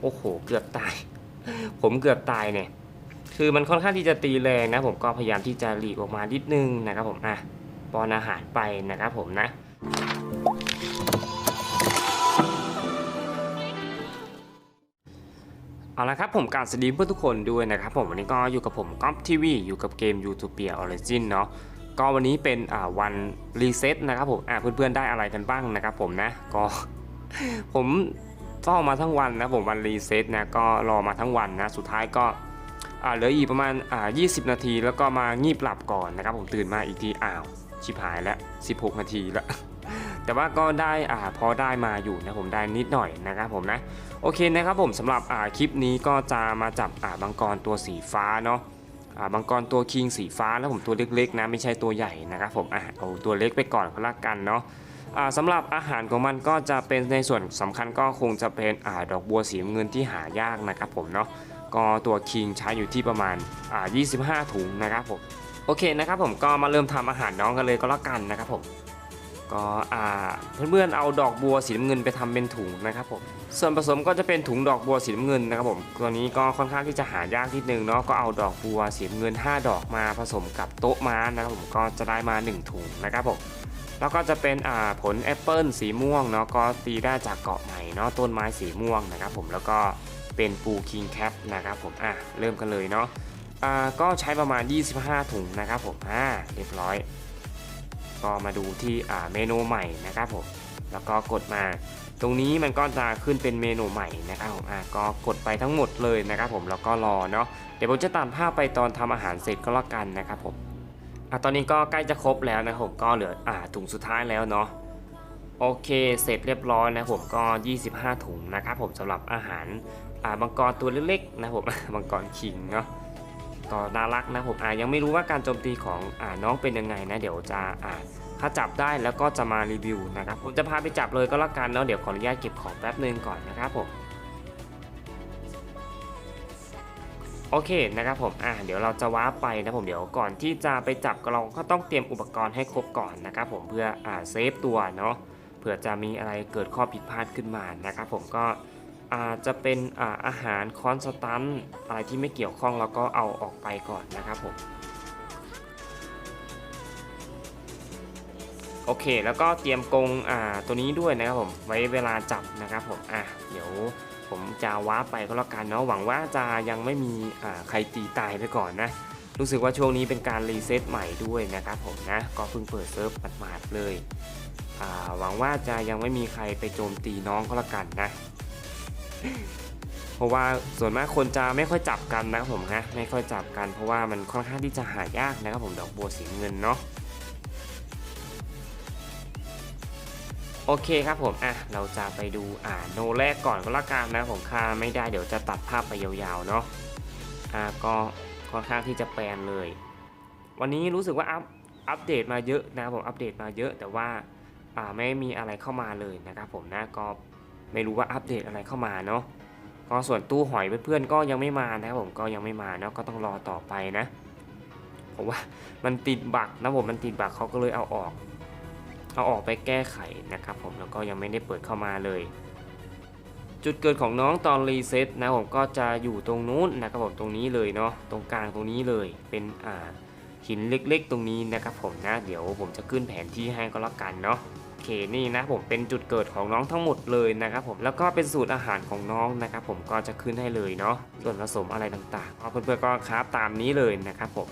โอ้โห เกือบตาย ผมเกือบตายเนี่ย คือมันค่อนข้างที่จะตีแรงนะ ผมก็พยายามที่จะหลีกออกมานิดนึงนะครับผมอะป้อนอาหารไปนะครับผมนะเอาละครับผมการสวัสดีเพื่อนทุกคนด้วยนะครับผมวันนี้ก็อยู่กับผมก๊อฟทีวีอยู่กับเกม u t o p i a Origin เนาะก็วันนี้เป็นอ่าวันรีเซ็ตนะครับผมอ่าเพื่อนๆได้อะไรกันบ้างนะครับผมนะก็ผม เฝ้ามาทั้งวันนะผมวันรีเซ็ตนะก็รอมาทั้งวันนะสุดท้ายก็เหลืออีกประมาณอ่า20 นาที แล้วก็มางีบหลับก่อนนะครับผมตื่นมาอีกทีอ้าวชิบหายแล้ว 16 นาทีแล้วแต่ว่าก็ได้อ่าพอได้มาอยู่นะผมได้นิดหน่อยนะครับผมนะโอเคนะครับผมสำหรับอ่าคลิปนี้ก็จะมาจับอ่ามังกรตัวสีฟ้าเนาะอ่ามังกรตัวคิงสีฟ้าแล้วผมตัวเล็กๆนะไม่ใช่ตัวใหญ่นะครับผมอะเอาตัวเล็กไปก่อนก็แล้วกันเนาะ สำหรับอาหารของมันก็จะเป็นในส่วนสำคัญก็คงจะเป็นอดอกบัวสีเงินที่หายากนะครับผมเนาะก็ตัวคิงใช้อยู่ที่ประมาณ25 ถุงนะครับผมโอเคนะครับผมก็มาเริ่มทำอาหารน้องกันเลยก็แล้วกันนะครับผมก็เพื่อนๆเอาดอกบัวสีน้ำเงินไปทำเป็นถุงนะครับผมส่วนผสมก็จะเป็นถุงดอกบัวสีน้ำเงินนะครับผมตัวนี้ก็ค่อนข้างที่จะหายากนิดนึงเนาะก็เอาดอกบัวสีน้ำเงิน 5 ดอกมาผสมกับโต๊ะม้านะครับผมก็จะได้มา 1 ถุงนะครับผม แล้วก็จะเป็นผลแอปเปิลสีม่วงเนาะก็ตีได้จากเกาะใหม่เนาะต้นไม้สีม่วงนะครับผมแล้วก็เป็นปูคิงแคปนะครับผมอะเริ่มกันเลยเนาะอ่าก็ใช้ประมาณ 25 ถุงนะครับผมอ่าเรียบร้อย ก็มาดูที่อ่าเมนูใหม่นะครับผมแล้วก็กดมาตรงนี้มันก็จะขึ้นเป็นเมนูใหม่นะครับผมอะก็กดไปทั้งหมดเลยนะครับผมแล้วก็รอเนาะเดี๋ยวผมจะตามภาพไปตอนทำอาหารเสร็จก็แล้วกันนะครับผม อะตอนนี้ก็ใกล้จะครบแล้วนะผมก็เหลืออ่าถุงสุดท้ายแล้วเนาะโอเคเสร็จเรียบร้อยนะผมก็ 25 ถุงนะครับผมสำหรับอาหารอ่ามังกรตัวเล็กๆนะผมมังกรคิงเนาะก็น่ารักนะผมอ่ายังไม่รู้ว่าการโจมตีของอ่าน้องเป็นยังไงนะเดี๋ยวจะอ่าถ้าจับได้แล้วก็จะมารีวิวนะครับผมจะพาไปจับเลยก็แล้วกันเนาะเดี๋ยวขออนุญาตเก็บของแป๊บนึงก่อนนะครับผม โอเคนะครับผม อ่าเดี๋ยวเราจะว้าไปนะผมเดี๋ยวก่อนที่จะไปจับก็เราก็ต้องเตรียมอุปกรณ์ให้ครบก่อนนะครับผมเพื่ออ่าเซฟตัวเนาะเผื่อจะมีอะไรเกิดข้อผิดพลาดขึ้นมานะครับผมก็อาจจะเป็นอาอาหารคอนสตันอะไรที่ไม่เกี่ยวข้องเราก็เอาออกไปก่อนนะครับผมโอเค แล้วก็เตรียมกรงอ่าตัวนี้ด้วยนะครับผมไว้เวลาจับนะครับผมอะเดี๋ยว ผมจะว้าไปก็แล้วกันเนาะหวังว่าจะยังไม่มีใครตีตายไปก่อนนะ รู้สึกว่าช่วงนี้เป็นการรีเซ็ตใหม่ด้วยนะครับผมนะ ก็เพิ่งเปิดเซิร์ฟหมาดๆเลยหวังว่าจะยังไม่มีใครไปโจมตีน้องก็แล้วกันนะ เพราะว่าส่วนมากคนจะไม่ค่อยจับกันนะครับผมฮะไม่ค่อยจับกันเพราะว่ามันค่อนข้างที่จะหายากนะครับผมดอกบัวสีเงินเนาะ โอเคครับผม อะ เราจะไปดูอ่าโนแรกก่อนก็แล้วกันนะผมค่าไม่ได้เดี๋ยวจะตัดภาพไปยาวๆเนาะ อ่าก็ค่อนข้างที่จะแปลนเลย วันนี้รู้สึกว่าอัพอัปเดตมาเยอะนะครับผมอัปเดตมาเยอะแต่ว่าอ่าไม่มีอะไรเข้ามาเลยนะครับผมนะก็ไม่รู้ว่าอัปเดตอะไรเข้ามาเนาะก็ส่วนตู้หอยเพื่อนๆก็ยังไม่มานะครับผมก็ยังไม่มาเนาะก็ต้องรอต่อไปนะเพราะว่ามันติดบักนะผมมันติดบักเขาก็เลยเอาออก เอาออกไปแก้ไขนะครับผมแล้วก็ยังไม่ได้เปิดเข้ามาเลย จุดเกิดของน้องตอนรีเซ็ตนะผมก็จะอยู่ตรงนู้นนะครับผมตรงนี้เลยเนาะตรงกลางตรงนี้เลยเป็นอ่าหินเล็กๆ ตรงนี้นะครับผมนะเดี๋ยวผมจะขึ้นแผนที่ให้ก็แล้วกันเนาะโอเคนี่นะผมเป็นจุดเกิดของน้องทั้งหมดเลยนะครับผมแล้วก็เป็นสูตรอาหารของน้องนะครับผมก็จะขึ้นให้เลยเนาะส่วนผสมอะไรต่างๆเพื่อนๆก็คราฟตามนี้เลยนะครับผม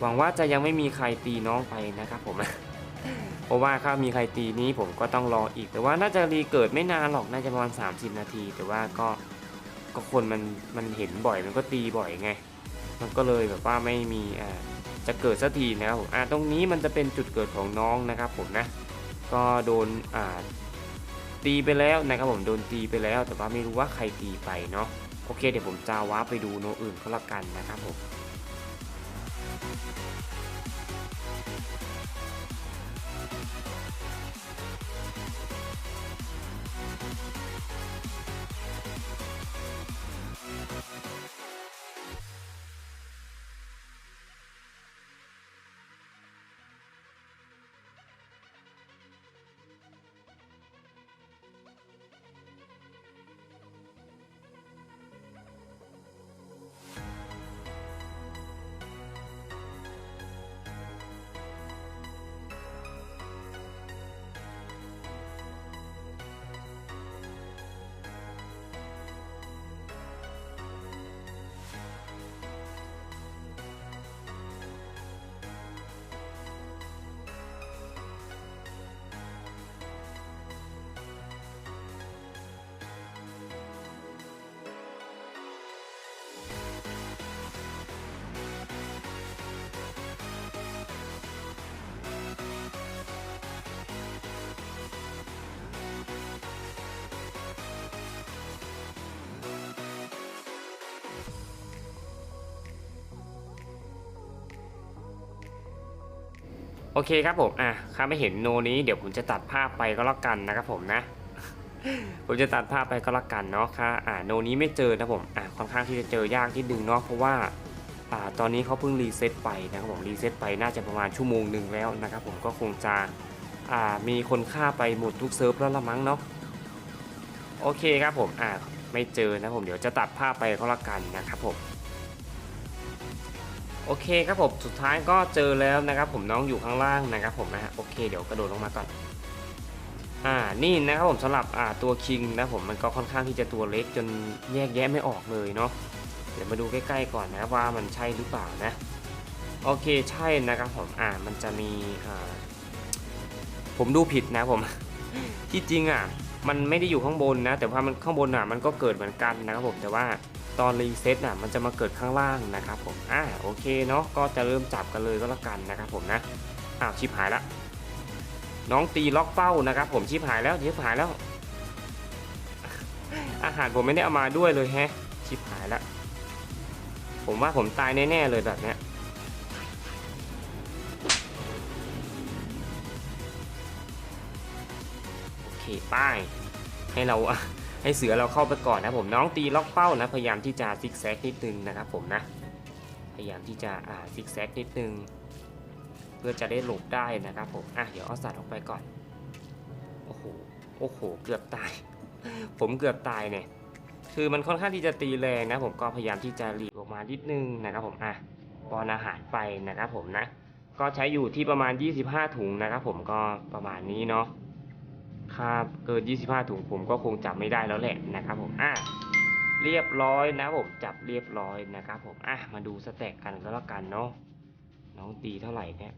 หวังว่าจะยังไม่มีใครตีน้องไปนะครับผมเพราะว่าถ้ามีใครตีนี้ผมก็ต้องรออีก แต่ว่าน่าจะรีเกิดไม่นานหรอกน่าจะประมาณ30 นาที แต่ว่าก็ก็คนมันมันเห็นบ่อยมันก็ตีบ่อยไง มันก็เลยแบบว่าไม่มีอ่าจะเกิดสักทีนะครับผมอ่าตรงนี้มันจะเป็นจุดเกิดของน้องนะครับผมนะ ก็โดนอ่าตีไปแล้วนะครับผมโดนตีไปแล้ว แต่ว่าไม่รู้ว่าใครตีไปเนาะโอเคเดี๋ยวผมจะว้าร์ปไปดูโนอื่นก็แล้วกันนะครับผม โอเคครับผมอะข้าไม่เห็นโนนี้เดี๋ยวผมจะตัดภาพไปก็แล้วกันนะครับผมนะ ผมจะตัดภาพไปก็แล้วกันเนาะค่ะอ่าโนนี้ไม่เจอนะผมอะค่อนข้างที่จะเจอยากนิดนึงเนาะเพราะว่าอ่าตอนนี้เขาเพิ่งรีเซ็ตไปนะครับผมรีเซ็ตไปน่าจะประมาณชั่วโมงหนึ่งแล้วนะครับผมก็คงจะอ่ามีคนฆ่าไปหมดทุกเซิร์ฟแล้วละมั้งเนาะโอเคครับผมอ่าไม่เจอนะผมเดี๋ยวจะตัดภาพไปก็แล้วกันนะครับผม โอเคครับผมสุดท้ายก็เจอแล้วนะครับ ผมน้องอยู่ข้างล่างนะครับผมนะฮะโอเคเดี๋ยวกระโดดลงมาก่อนอ่านี่นะครับผมสำหรับอ่าตัวคิงนะผมมันก็ค่อนข้างที่จะตัวเล็กจนแยกแยะไม่ออกเลยเนาะเดี๋ยวมาดูใกล้ๆก่อนนะว่ามันใช่หรือเปล่านะโอเคใช่นะครับผมอ่ามันจะมีอ่าผมดูผิดนะผมที่จริงอะมันไม่ได้อยู่ข้างบนนะ แต่ว่ามันข้างบนอะมันก็เกิดเหมือนกันนะครับผมแต่ว่า ตอนรีเซ็ตอะมันจะมาเกิดข้างล่างนะครับผมอ่าโอเคเนาะก็จะเริ่มจับกันเลยก็แล้วกันนะครับผมนะอ้าวชิบหายละน้องตีล็อกเป้านะครับ ผมชิบหายแล้วชิบหายแล้ว อาหารผมไม่ได้เอามาด้วยเลยแฮะชิบหายล้วผมว่าผมตายแน่ๆเลยแบบเนี้ยโอเคป้ายให้เรา ให้เสือเราเข้าไปก่อนนะผมน้องตีล็อกเป้านะพยายามที่จะซิกแซกนิดนึงนะครับผมนะพยายามที่จะอ่าซิกแซกนิดนึง เพื่อจะได้หลบได้นะครับผมอะเดี๋ยวเอาสัตว์ออกไปก่อนโอ้โหโอ้โหเกือบตาย ผมเกือบตายเนี่ยคือมันค่อนข้างที่จะตีแรงนะ ผมก็พยายามที่จะหลีกออกมานิดนึงนะครับผมอะป้อนอาหารไปนะครับผมนะ ก็ใช้อยู่ที่ประมาณ 25 ถุงนะครับผมก็ประมาณนี้เนาะ ค่าเกิน 25 ถุงผมก็คงจับไม่ได้แล้วแหละนะครับผมอะเรียบร้อยนะผมจับเรียบร้อยนะครับผมอะมาดูสแต็กกันก็แล้วกันเนาะน้องตีเท่าไหร่เนี่ย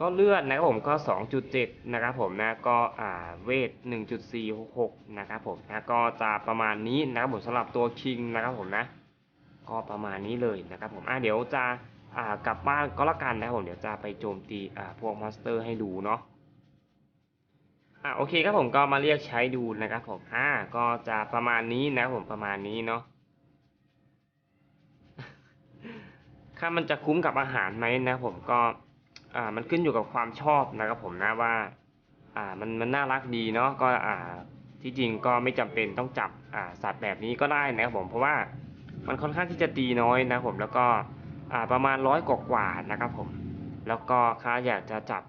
ก็เลือดนะครับผมก็ 2.7 นะครับผมนะก็อ่าเวท 1.466 นะครับผมนะก็จะประมาณนี้นะครับผมสำหรับตัวคิงนะครับผมนะ ก็ประมาณนี้เลยนะครับผมอะเดี๋ยวจะอ่ากลับบ้านก็แล้วกันนะครับผมเดี๋ยวจะไปโจมตีอ่าพวกมอนสเตอร์ให้ดูเนาะ อะโอเคครับผมก็มาเรียกใช้ดูนะครับผมอ่าก็จะประมาณนี้นะผมประมาณนี้เนาะค่ามันจะคุ้มกับอาหารไหมนะผมก็อ่ามันขึ้นอยู่กับความชอบนะครับผมนะว่า อ่ามันมันน่ารักดีเนาะก็อ่าที่จริงก็ไม่จำเป็นต้องจับอ่าสัตว์แบบนี้ก็ได้นะครับผมเพราะว่ามันค่อนข้างที่จะตีน้อยนะผมแล้วก็อ่าประมาณร้อยกว่าๆนะครับผมแล้วก็ค่าอยากจะจับ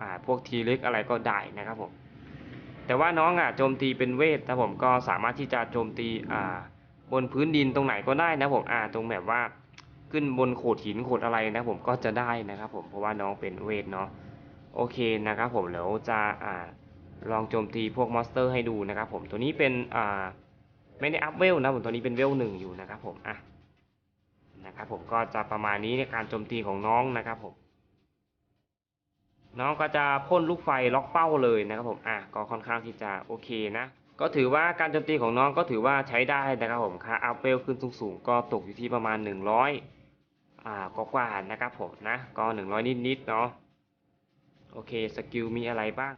อ่าพวกทีเล็กอะไรก็ได้นะครับผม แต่ว่าน้องอะโจมตีเป็นเวทนะผมก็สามารถที่จะโจมตีอ่าบนพื้นดินตรงไหนก็ได้นะผมอ่าตรงแบบว่าขึ้นบนโขดหินโขดอะไรนะผมก็จะได้นะครับผมเพราะว่าน้องเป็นเวทเนาะโอเคนะครับผมเดี๋ยวจะอ่าลองโจมตีพวกมอนสเตอร์ให้ดูนะครับผมตัวนี้เป็นอ่าไม่ได้อัพเวลนะผมตัวนี้เป็นเวลหนึ่งอยู่นะครับผมอะนะครับผมก็จะประมาณนี้ในการโจมตีของน้องนะครับผม น้องก็จะพ่นลูกไฟล็อกเป้าเลยนะครับผมอะก็ค่อนข้างที่จะโอเคนะ ก็ถือว่าการโจมตีของน้องก็ถือว่าใช้ได้นะครับผมค่าอัพเวลขึ้นสูงๆก็ตกอยู่ที่ประมาณ 100อ่ากว่าๆนะครับผมนะก็ 100 นิดๆเนาะโอเคสกิลมีอะไรบ้าง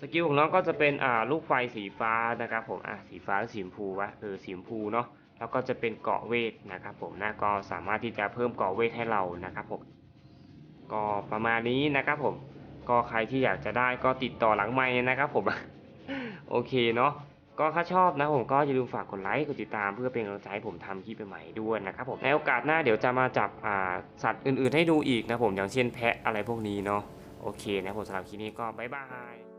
สกิลของน้องก็จะเป็นอ่าลูกไฟสีฟ้านะครับผมอะสีฟ้าหรือสีชมพูวะเออสีชมพูเนาะแล้วก็จะเป็นเกาะเวทนะครับผมนะก็สามารถที่จะเพิ่มเกาะเวทให้เรานะครับผม ก็ประมาณนี้นะครับผมก็ใครที่อยากจะได้ก็ติดต่อหลังไม้นะครับผมโอเคเนาะก็ถ้าชอบนะผมก็อย่าลืมฝากกดไลค์กดติดตามเพื่อเป็นกำลังใจให้ผมทำคลิปใหม่ด้วยนะครับผมในโอกาสหน้าเดี๋ยวจะมาจับสัตว์อื่นๆให้ดูอีกนะผมอย่างเช่นแพะอะไรพวกนี้เนาะโอเคนะผมสำหรับคลิปนี้ก็บ๊ายบาย